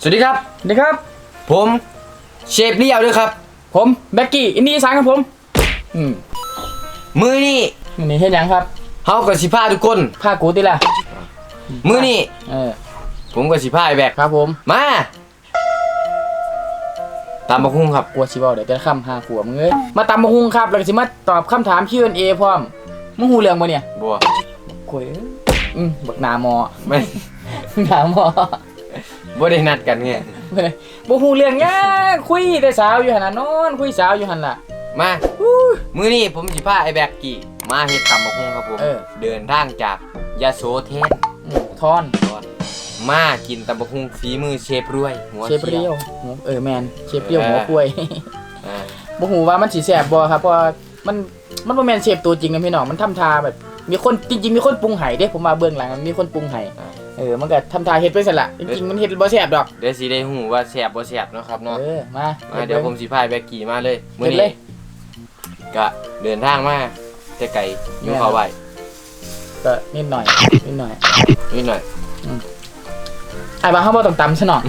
สวัสดีครับ สวัสดีครับ ผมเชฟเลี้ยวด้วยครับ ผมแบ็กกี้อินดี้อีสานครับผม อืมมือนี่วันนี้เฮ็ดหยังครับเฮากับสิพาทุกคน ผ้ากูติล่ะมือนี่เออผมกับสิพาไอ้แบกครับผมมาตามบักคุ้งครับ กลัวสิเว้าเดี๋ยวจะค้ำหาขัวมึงเอ้ยมาตามมาฮุงครับแล้วก็สิมาตอบคำถาม Q&A พร้อมมึงฮู้เรื่องบ่เนี่ยบัวคุยอืมบักหนาหมอ ไม่ หนาหมอ บ่ได้นัดกันไงบ่ได้บ่ฮู้เรื่องหยังคุยแต่สาวอยู่หั่นน่ะนอนคุยสาวอยู่หั่นล่ะ มามือนี่ผมสิพาไอ้แบกกี่มาเฮ็ดตามบักคุ้งครับผมเออ เดินทางจากยะโสเทนอืมทอนมากินตำบักหุ่งฝีมือเชฟรวย หัวเชฟเปรี้ยวหัวเออแมนเชฟเปรี้ยวหัวกล้วย อ่าบ่ฮู้ว่ามันสิแซ่บบ่ครับเพราะว่ามันมันบ่แม่นเชฟตัวจริงนะพี่น้องมันทำทาแบบ มีคนจริงๆมีคนปรุงให้เด้ผมมาเบื้องหลังมันมีคนปรุงให้ เออมันก็ทำทาเฮ็ดไปซั่นล่ะจริงๆมันเฮ็ดบ่แซ่บดอกเดี๋ยวสิได้หูว่าแซ่บบ่แซ่บเนาะครับเนาะเออมามาเดี๋ยวผมสิพาไอ้แบกกี่มาเลยมื้อเฮ็ดเลนี้ยก็เดินทางมาแต่ไกลอยู่เขาไว้ก็นิดหน่อยนิดหน่อยนิดหน่อยไอ้บางเฮาบ่ต้องตำซะหน่อย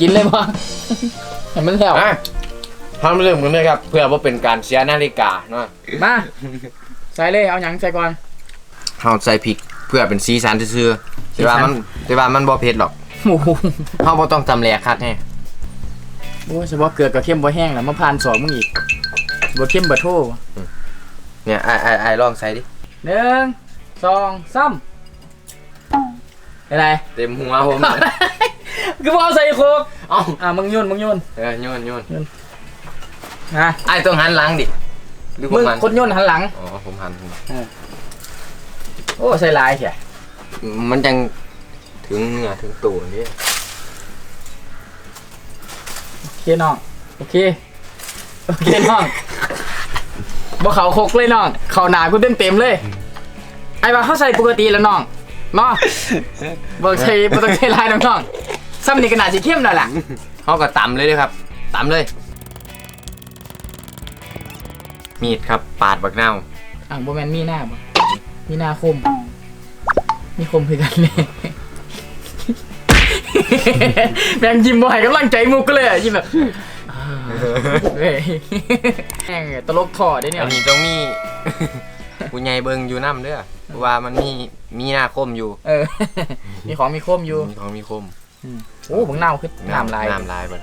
กินเลยบ่ให้มันแล้วอะทำเริ่มกันเลยครับ เพื่อว่าเป็นการเสียนาฬิกาเนาะมาใส่เลยเอาหยังใส่ก่อนเฮาใส่พริก เพื่อเป็นสีสันซื่อๆแต่ว่ามันแต่ว่ามันบ่เผ็ดหรอกโอ้โหเฮาบ่ต้องทำแหลกคักแน่โอ้ยเฉพาะเกลือกับเข้มบ่แห้งแล้วมาผ่านสองมึงอีกบ่เข้มบ่โทเนี่ยไอ้ไอ้ไอ้ลองใส่ดิหนึ่งสองสามอะไรเต็มหัวผมคือบ่เอาใส่โคกเอ้าอะมึงโยนมึงโยนเออโยนโยนนะไอ้ต้องหันหลังดิหรือผมึมงหันคนโยนหันหลังอ๋อผมหัน โอ้ใส่ลายเสียมันจังถึงเนื้อถึงตัวนี่โอเคน้อง โอเค โอเคน้องบ่เขาโคกเลยน้อง เขาหนากูเต็มเต็มๆเลย ไอ้ว่าเขาใส่ปกติแล้วน้องเนาะบ่ใช่บ่ต้องใช้ลายน้องน้องซ้ำนี่ก็น่าสิเข้มหน่อยล่ะเขาก็ตำเลยเด้อครับตำเลย มีดครับปาดบักเน่าวอ่างบ่แม่นมีหน้าบ่ มีหน้าคม มีคมคือกันเลยแบงยิ้มบ่ให้กำลังใจมุกก็เลยอะยิ้มแบบอ่าเฮ้ยแม่งตลกถอดได้เนี่ยอันนี้ต้องมี ผู้ใหญ่เบิงอยู่น้ำเด้อเพราะว่ามันมีมีหน้าคมอยู่เออ มีของมีคมอยู่มีของมีคมโอ้ผมเน่าคือน้ำลายน้ำลายเบิ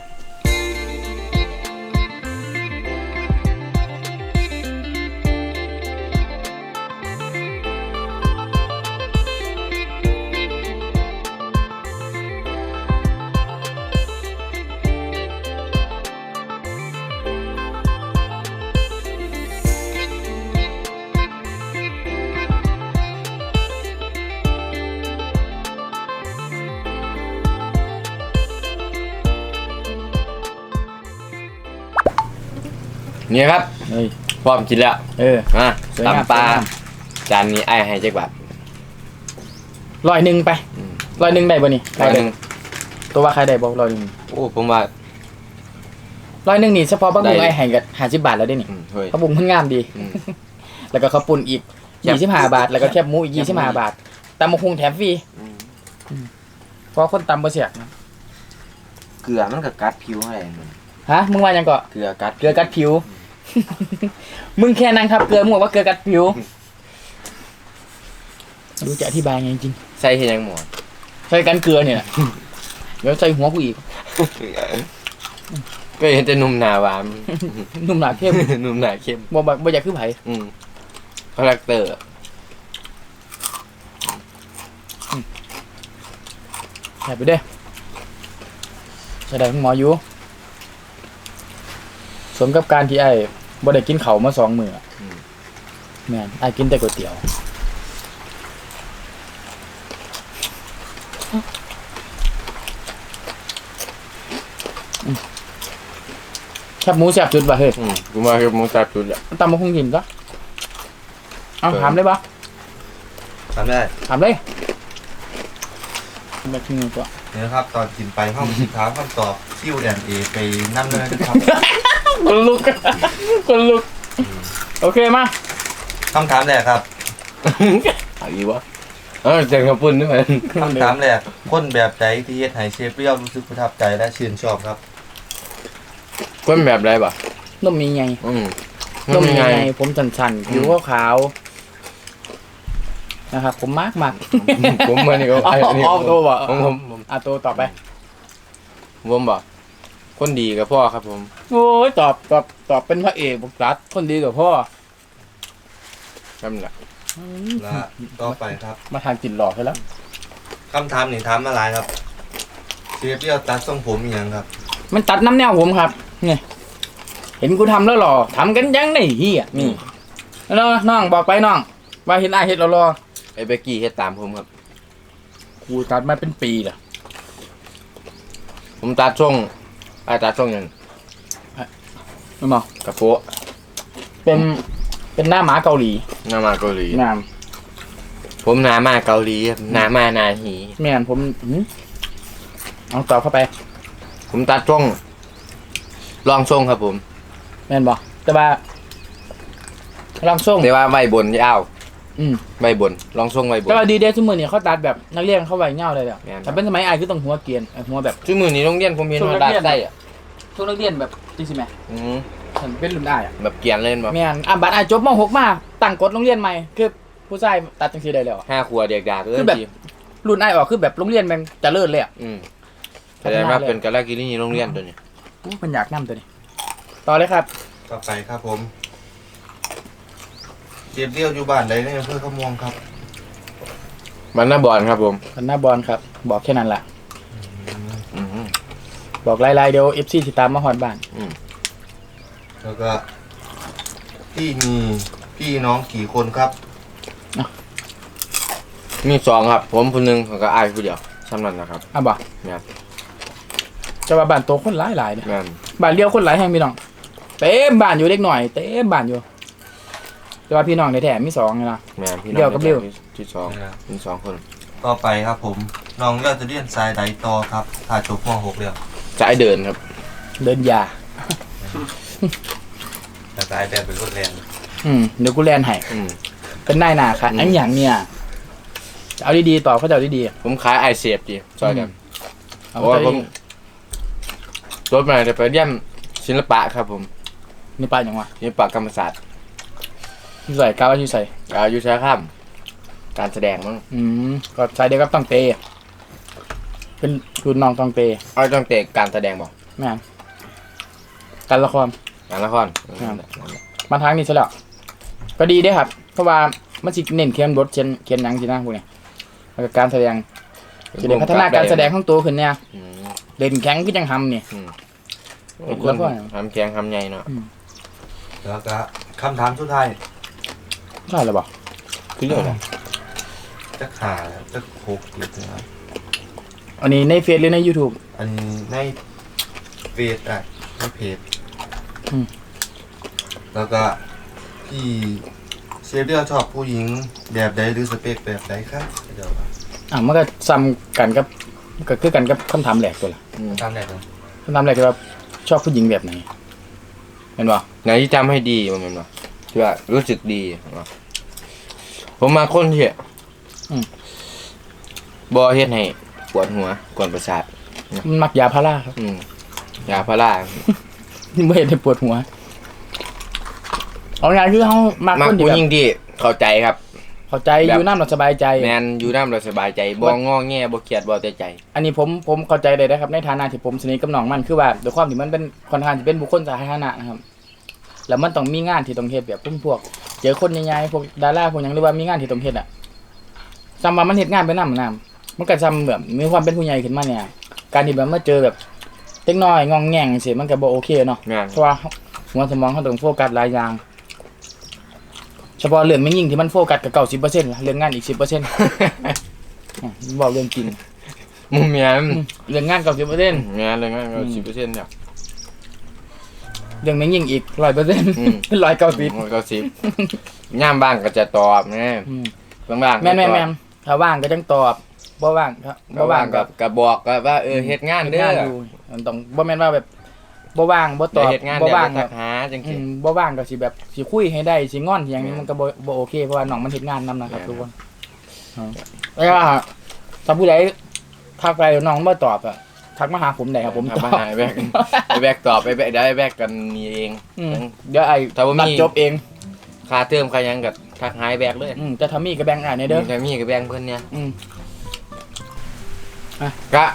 ดนี่ครับเฮ้ยพร้อมกินแล้วเออ อะสวยงามตำปลาสวยงาม จานนี้ไอ้ายให้จักบาทร้อยหนึ่งไปอืมร้อยหนึ่งได้บ่นี่ร้อยหนึ่งตัวว่าใครได้บอกร้อยหนึ่งโอ้ผมว่า ร้อยหนึ่งนี่เฉพาะบักบุงได้ ไอ้แห่งกับห้าสิบบาทแล้วได้นี่อืมเฮ้ยข้าวบุงมันงามดี อืม แล้วก็ข้าวปุ้นอีกแคบยี่สิบห้าบาท แล้วก็แคบหมูอีกยี่สิบห้าบาทตำมะฮุงแถมฟรีอืมเพราะคนตำบ่เสียกนะเกลือมันก็กัดผิวให้มันฮะมึงว่าหยังก็เกลือกัดเกลือกัดผิวมึ งแค่นั่งทับเกลือมึงบอกว่าเกลือกัดผิวไม่รู้จะอธิบายไงจริงใส่เห็นยังหมดๆใส่กันเกลือเนี่ยแหละเดี๋ยวใส่หัวกูอีกก็เห็นแต่หนุ่มหนาหวาน หนุ่มหนาเข้มหนุ่มหนาเข้มบ่บ่บ่อยากคือไผอืมคาแรคเตอร์ใส่ไปเด้อใส่ได้คุณหมออยู่สมกับการที่ไอ้ บ่ได้กินข้าวมาสองมื้ออะแม่นไอ้กินแต่ก๋วยเตี๋ยว แคบหมูแซ่บจุดบ่เฮ้ยอืมกูมาคือมึงตัดจุดแหละตำมาคงกินซะเอาเออถามได้ปะทำได้ถามเลยแบบที่นี่ตัวเนี่ยนะครับ ตอนกินไปห้องสินค้าคำตอบซิ่วแดนเอไปนั่งเลยนะครับ คนลุก คนลุก โอเคมาคำถามแรกครับเอาอีกวะเออเจังกระปุ่นด้วยมันคำถามแรกคนแบบใดที่เฮ็ดให้เชฟเปรี้ยวรู้สึกประทับใจและชื่นชอบครับก้นแบบไรบ่นมมีไงอืมนมมีไงไง ผมสันๆผิวขาวๆนะครับ ผมมากมากผมมานี่ก็อ๋อไอ้นี่อ๋อตัวบ่ผมผมผมอะตัวต่อไปผมบ่ คนดีกับพ่อครับ ผม โอ้ยตอบตอบตอบเป็นพระเอกบุกรัดคนดีกับพ่อนั่นแหละและต่อไปครับมาทานกลิ่นหลอกใช่แล้วคำถามนี่ถามมาหลายครับเชฟเปรี้ยวตัดทรงผมอีหยังครับ มันตัดน้ำแนวผมครับนี่เห็นกูทำแล้วหรอทำกันยังไงเฮียนี่แล้วน้องบอกไปน้องว่าเห็นอาเห็ดเรารอไอ้เบกกี้เฮ็ดตามผมครับกูตัดมาเป็นปีและผมตัดช่วง ไอ้ตัดช่วงอย่างไม่มองกระโปะเป็นเป็นหน้าหมาเกาหลีหนามาเกาหลี งามผมหนามาเกาหลีครับหนามานาหีแม่นผมหืมเอาต่อเข้าไป ผมตัดช่วงลองช่วงครับผม แม่นบอกแต่ว่าลองส่งแต่ว่าใบบนยาว อืมใบบนลองช่วงใบบน แต่ว่าดีเดย์ทุกมือเนี่ยเขาตัดแบบนักเรียนเข้าไว้เงาเลยแหละแม่นแต่เป็นสมัยอายคือต้องหัวเกรียนเอ่อหัวแบบ ชื่อมือนี้โรงเรียนผมเห็นช่วงว่านัดักดเรียนได้อะทุกนักเรียนแบบจริงสิแม่อืมฉันเป็นรุ่นอายอะแบบเกรียนเล่นบ่แม่นอะบัตรอายจบม .6 มาตั้งกฎโรงเรียนใหม่คือผู้ชายตัดจังซี่ได้แล้วอะ ห้าครัวเด็กดาก็คือแบบรุ่นอายออกคือแบบโรงเรียนแม่งเจริญเลยอะ อืมแสดงว่าเป็นกาลากินีโรงเรียนตัวนี้ อู้มันอยากนํตัวนี้ ต่อเลยครับ ต่อไปครับผม เชฟเปรี้ยวอยู่บ้านใดในอำเภอขมวงครับมันน่าบอลครับผมกันหน้าบอลครับ บอกแค่นั้นแหละอืมบอกลายๆเดี๋ยว FC สิตามมาฮอดบ้าน แล้วก็พี่มีพี่น้องกี่คนครับมีสองครับ ผมคนหนึงแล้วก็อายผู้เดียวสำนันนะครับ อะบ่แม่นจะว่าบ้านโตคนหลายๆเนี่ยแม่นบ้านเลี้ยวคนหลายแห่งพี่น้อง เต็มบ้านอยู่เล็กหน่อย เต็มบ้านอยู่ แต่ว่าพี่น้องในแถมมีสองไงล่ะ แม่นพี่น้เดี่อยวงกับเดี่ยวที่ที่สองมีสองคนต่อไปครับผมน้องเลือกจะเรียนสายใดต่อครับ ถ้าจบม .6 แล้วสายเดินครับ เดินยา แต่สายแต่เป็นรถแรงอืมเดี๋ยวกูแลนให้อืม เป็นนายหนาค่ะอืม อันอย่างเนี่ยเอาดีๆตอบเขาจะเอาดีผมขายไอเซฟดีซอยกันๆเอาเพราะว่าใจผมรถมาจะไปเยี่ยมศิลปะครับผม นี่ปลาอย่างวะศิลปะกรรมศาสตร์ ที่ใส่ก้าวที่ใส่อายุใช้ข้าม การแสดงมั้งอืมก็ใส่เดียวกับต้องเต เป็นรุ่นน้องต้องเตเอาต้องเตะการแสดงบอกแม่นการละคร การละครครับมาทางนี้ซะแล้วก็ดีเด้อครับ เพราะว่ามันสิเน้นเขียนบทเขียนเขียนหนังสินะพวกนี้แล้วก็การแสดงจะได้พัฒนาการแสดงของตัวขึ้นเนี่ยอืมเด่นแข็งก็ยังทำนี่เป็นแล้คนวก็ทำแข็งทำใหญ่เนาะแล้วก็คำถามสุดท้าย ใช่หรือเปล่าคือเรื่องอะไรจะขาแล้วจะโคกหรือนะครับอันนี้ในเฟซหรือใน YouTube อันนี้ในเฟซอะในเพจอืม แล้วก็พี่เชฟเรียวชอบผู้หญิงแบบใดหรือสเปคแบบใดครับเดี๋ยวอะมันก็ซ้ำกันกับก็คือกันกับคำถามแหลกตัวละอืมตามแรกเลยคำถามแหลกคือว่าชอบผู้หญิงแบบไหนเห็นป่ะไหนที่จำให้ดีมันเป็นว่า ที่ว่ารู้สึกดีว่าผมมาคนที่บอเฮ็ดให้ปวดหัวกวนประสาทมันมักยาพาราครับอืมยาพาราไม่เห็นได้ปวดหัวเอางานคือเขามักมักคนที่ผู้แบหญิงบที่เข้าใจครับ เข้าใจแบบอยู่น้ำเราสบายใจแมนอยู่น้ำเราสบายใจบ่งอแงบ่เครียดบ่แต่ใจ อันนี้ผมผมเข้าใจเลยนะครับ ในฐานะที่ผมสนิทกับน้องมันคือว่าด้วยความที่มันเป็นค่อนข้างที่เป็นบุคคลสาธารณะนะครับ แล้วมันต้องมีงานที่ต้องเฮ็ดแบบพวกพวกเจอคนใหญ่ๆพวกดาราพวกหยังหรือว่ามีงานที่ต้องเฮ็ดอะซ้ำว่ามันเฮ็ดงานไปนำนำมันก็ซ้ำแบบมีความเป็นผู้ใหญ่ขึ้นมาเนี่ย การที่แบบมาเจอแบบเล็กน้อยงองแงงสิมันก็บ่โอเคเนาะงานเพราะว่าหัวสมองเขาต้องโฟกัสหลายอย่าง เฉพาะเรื่องไม่ยิ่งที่มันโฟกัสกับเก้าสิบเปอร์เซ็นต์เรื่องงานอีกสิบเปอร์เซ็นต์บอกเรื่องจริงมุมแมนเรื่องงานเก้าสิบเปอร์เซ็นต์งานเลยงานก็สิบเปอร์เซ็นต์เนี่ย เรื่องไม่ยิ่งอีกร้อยเปอร์เซ็นต์อืมเป็นร้อยเก้าสิบก็สิบย่ามบ้างก็จะตอบนะบางบ้างแม่นแม่นแม่นถ้าว่างก็จังตอบบ่ว่างครับบ่ว่างกับกับบอกก็ว่าเออเฮ็ดงานเฮ็ดเด้งานออยู่มันต้องบ่แม่นว่าแบบบ่ว่างบ่ตเดี๋ยอวบเฮ็ดงานบ่เดี๋ยวว่างไปแบทับกหาจังอืซี่ มบ่ว่างก็สิแบบสิคุยให้ได้สิงอนสิหยังนี้อืม มันก็บ่บ่โอเคเพราะว่าน้องมันเฮ็ดงานนํนะครับอืมทุกคนแล้วก็ถ้าผู้ใดทักไปน้องไม่ตอบอะ ทักมาหาผมได้ครับผมทำมาหาไอ้แบกไอ้แบกตอบไอ้แบกได้ไอ้แบกกันนี่เอง อืมเดี๋ยวไอ้ถ้าว่ามี ตัดจบเองค่าเติมค่าหยังกับทักหายแบกเลยอืมจะทำมีกับแบงค์อ่านในเด้อแต่มีกับแบงเพิ่นเนี่ยอืมกะ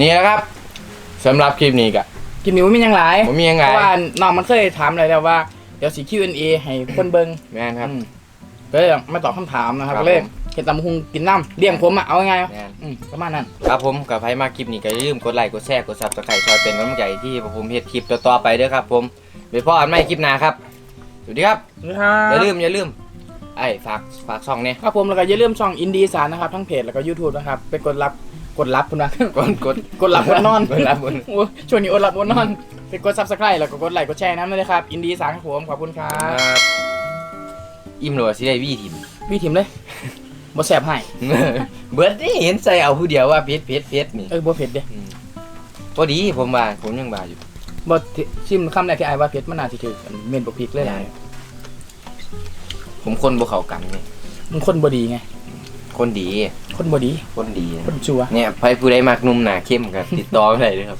นี่นะครับสำหรับคลิปนี้กะกินหมิวมีหยังหลายผมมียังไงเพราะว่าน้องมันเคยถามอะไรแล้วว่า เดี๋ยวสิ Q&A ให้คนเบิ่งแม่นครับ อืมก็เลยไม่ตอบคำถามนะครับครับก็เลยผม เห็นตำบักหุงกินน้ำเลี้ยงผมอะเอาไงายแม่นๆอืมประมาณนั้น ครับผมกับใครมาคลิปนี้ก็อย่าลืมกดไลค์กดแชร์กดซับสไครต์ช่วยเป็นกำลังใจที่ผมเฮ็ดคลิปต่อๆไปเด้อครับ ผมไปพ่ออันใหม่คลิปหน้าครับสวัสดีครับอย่าลืมอย่าลืมไอ้ฝากฝากช่องเนี่ยครับผมแล้วก็อย่าลืมช่องอินดีสารนะครับ ทั้งเพจแล้วก็ YouTube นะครับ ไปกดรับกดรับคุณนะ กดกดกดหลับกดนอน กดหลับกดโอ้ยช่วงนี้อดหลับอดนอน ไปกด subscribe แล้วก็กดไลค์กดแชร์นั้นเลยครับ อินดีสารครับผม ขอบคุณครัครับบอิ่มหรือว่าสิได้วี่ทิมพี่ทิมเลย บ่แสบให้เบิดนี่เห็นใส่เอาผู้เดียวว่าเพชรเพชรเพชรนี่เออบ่เผ็ดเด้พอดีผมว่าผมยังว่าอยู่บ่ที่ชิมคำแรกที่อายว่าเผ็ดมันน่าสิถือกันเมนบ่พริกเลยหลายผมคนบ่เข้ากันนี่มันคนบ่ดีไงคนดี คนบ่ดี คนดีนะคนชั่วเนี่ยใครผู้ใดมักหนุ่มหนาเข้มกันติดต่อมาได้เลยครับ